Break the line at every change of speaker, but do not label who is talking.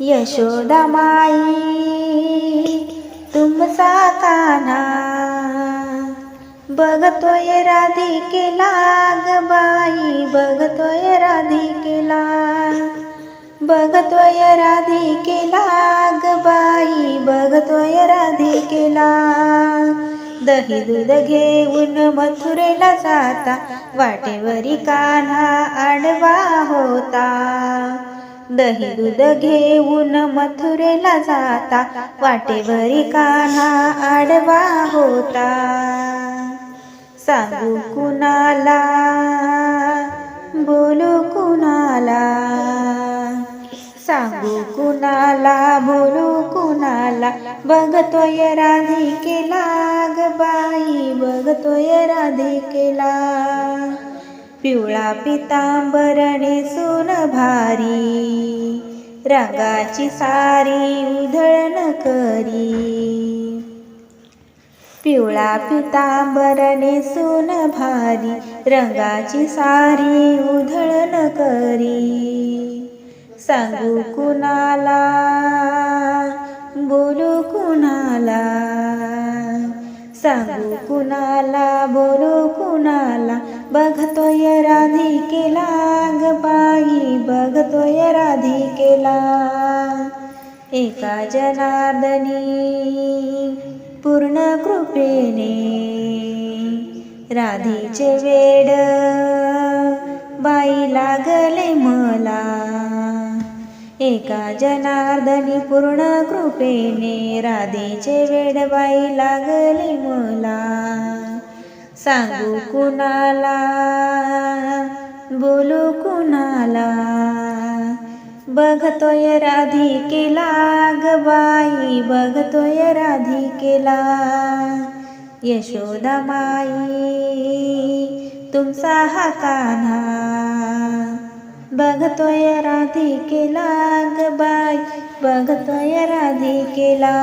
यशोदा माई तुमचा काना बघतोय राधिकेला ग बाई बघतोय राधिकेला बघतोय राधिकेला ग बाई बघतोय राधिकेला. दही दूध घेऊन मथुरेला जाता वाटेवरी कान्हा आडवा होता. दही दूध घेऊन मथुरेला जाता. वाटेवरी कान्हा आडवा होता. सांगू कुणाला? बोलू कुणाला? सांगू कुणाला? बोलू कुणाला? बघतोय राधिकेला ग बाई. बघतोय राधिकेला पिवळा पितांबरणे नेसून भारी रंगाची सारी उधळण करी. पिवळा पितांबर नेसून भारी रंगाची सारी उधळण करी. सांगू कुणाला बोलू कुणाला सांगू कुणाला बोलू कुणाला? बघतोय राधिकेला ग बाई बघतोय राधिकेला. एका जनार्दनी पूर्ण कृपेने राधीचे वेड बाई लागले मला. एका जनार्दनी पूर्ण कृपेने राधेचे वेडबाई लागली मला. सांगू कुणाला? बोलू कुणाला? बघतोय राधिकेला ग बाई बघतोय राधिकेला. यशोदा माई तुमचा हा कान्हा. बघतोय राधिकेला ग बाई. बघतोय राधिकेला.